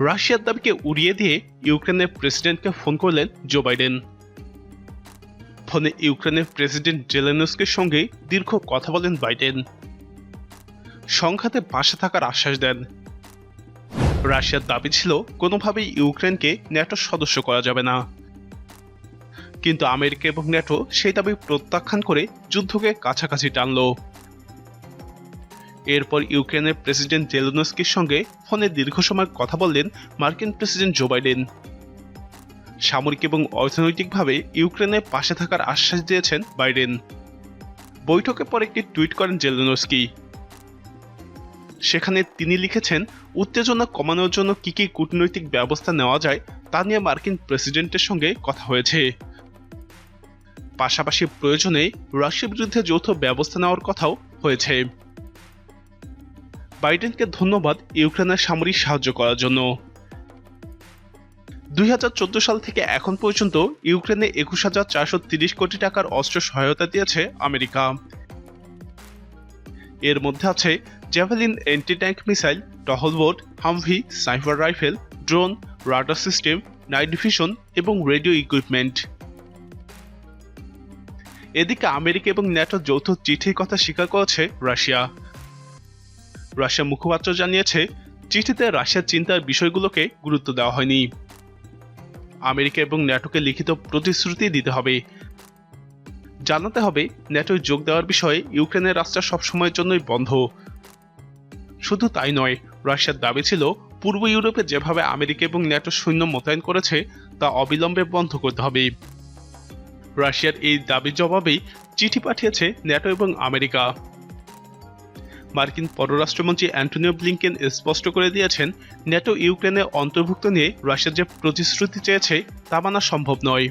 রাশিয়ার দাবিকে উড়িয়ে দিয়ে ইউক্রেনের প্রেসিডেন্টকে ফোন করলেন জো বাইডেন। ফোনে ইউক্রেনের প্রেসিডেন্ট জেলেনস্কির সঙ্গে দীর্ঘ কথা বলেন বাইডেন। সংঘাতে পাশে থাকার আশ্বাস দেন। রাশিয়ার দাবি ছিল, কোনোভাবেই ইউক্রেনকে ন্যাটোর সদস্য করা যাবে না। কিন্তু আমেরিকা এবং ন্যাটো সেই দাবি প্রত্যাখ্যান করে যুদ্ধকে কাছাকাছি টানল। এরপর ইউক্রেনের প্রেসিডেন্ট জেলেনস্কির সঙ্গে ফোনে দীর্ঘ সময় কথা বললেন মার্কিন প্রেসিডেন্ট জো বাইডেন। সামরিক এবং অর্থনৈতিকভাবে ইউক্রেনের পাশে থাকার আশ্বাস দিয়েছেন বাইডেন। বৈঠকের পর একটি টুইট করেন জেলেনস্কি। সেখানে তিনি লিখেছেন, উত্তেজনা কমানোর জন্য কি কি কূটনৈতিক ব্যবস্থা নেওয়া যায় তা নিয়ে মার্কিন প্রেসিডেন্টের সঙ্গে কথা হয়েছে। পাশাপাশি প্রয়োজনে রাশিয়ার বিরুদ্ধে যৌথ ব্যবস্থা নেওয়ার কথাও হয়েছে। বাইডেনকে ধন্যবাদ ইউক্রেনের সামরিক সাহায্য করার জন্য। দু হাজার চোদ্দ সাল থেকে এখন পর্যন্ত ইউক্রেনে একুশ হাজার চারশো তিরিশ কোটি টাকার অস্ত্র সহায়তা দিয়েছে আমেরিকা। এর মধ্যে আছে জ্যাভেলিন অ্যান্টি ট্যাঙ্ক মিসাইল, টহল boat, Humvee cipher rifle, drone, radar system, night vision এবং রেডিও ইকুইপমেন্ট। এদিকে আমেরিকা এবং ন্যাটো যৌথ চিঠির কথা স্বীকার করেছে রাশিয়া। রাশিয়া মুখপাত্র জানিয়েছে, চিঠিতে রাশিয়ার চিন্তার বিষয়গুলোকে গুরুত্ব দেওয়া হয়নি। আমেরিকা এবং ন্যাটোকে লিখিত প্রতিশ্রুতি দিতে হবে। জানাতে হবে, ন্যাটোয় যোগ দেওয়ার বিষয়ে ইউক্রেনের রাস্তা সবসময়ের জন্যই বন্ধ। শুধু তাই নয়, রাশিয়ার দাবি ছিল, পূর্ব ইউরোপে যেভাবে আমেরিকা এবং ন্যাটো সৈন্য মোতায়েন করেছে, তা অবিলম্বে বন্ধ করতে হবে। রাশিয়ার এই দাবির জবাবেই চিঠি পাঠিয়েছে ন্যাটো এবং আমেরিকা। মার্কিন পররাষ্ট্রমন্ত্রী অ্যান্টনিও ব্লিংকেন স্পষ্ট করে দিয়েছেন ন্যাটো ইউক্রেনে অন্তর্ভুক্ত নিয়ে রাশিয়া যে প্রতিশ্রুতি চেয়েছে, তা মানা সম্ভব নয়।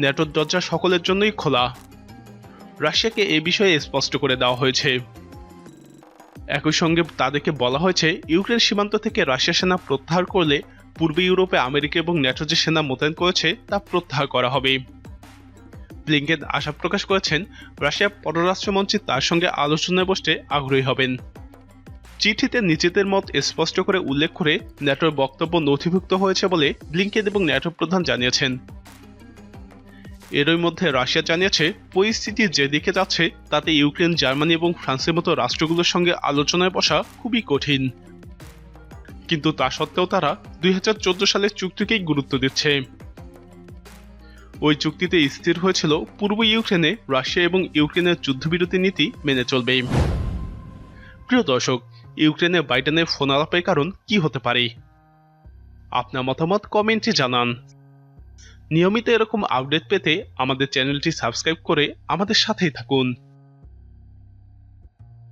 ন্যাটোর দরজা সকলের জন্যই খোলা। রাশিয়াকে এ বিষয়ে স্পষ্ট করে দেওয়া হয়েছে। একই সঙ্গে তাদেরকে বলা হয়েছে, ইউক্রেন সীমান্ত থেকে রাশিয়া সেনা প্রত্যাহার করলে পূর্ব ইউরোপে আমেরিকা এবং ন্যাটো যে সেনা মোতায়েন করেছে, তা প্রত্যাহার করা হবে। ব্লিংকেন আশা প্রকাশ করেছেন, রাশিয়া পররাষ্ট্রমন্ত্রী তার সঙ্গে আলোচনায় বসতে আগ্রহী হবেন। চিঠিতে নিজেদের মত স্পষ্ট করে উল্লেখ করে ন্যাটোর বক্তব্য নথিভুক্ত হয়েছে বলে ব্লিংকেন এবং ন্যাটো প্রধান জানিয়েছেন। এরই মধ্যে রাশিয়া জানিয়েছে, পরিস্থিতি যেদিকে যাচ্ছে, তাতে ইউক্রেন, জার্মানি এবং ফ্রান্সের মতো রাষ্ট্রগুলোর সঙ্গে আলোচনায় বসা খুবই কঠিন। কিন্তু তা সত্ত্বেও তারা দুই হাজার চোদ্দ সালের চুক্তিকেই গুরুত্ব দিচ্ছে। ওই চুক্তিতে স্থির হয়েছিল পূর্ব ইউক্রেনে রাশিয়া এবং ইউক্রেনের যুদ্ধবিরতি নীতি মেনে চলবে। প্রিয় দর্শক, ইউক্রেনে বাইডেনের ফোন আলাপের কারণ কি হতে পারে? আপনার মতামত কমেন্টে জানান। নিয়মিত এরকম আপডেট পেতে আমাদের চ্যানেলটি সাবস্ক্রাইব করে আমাদের সাথেই থাকুন।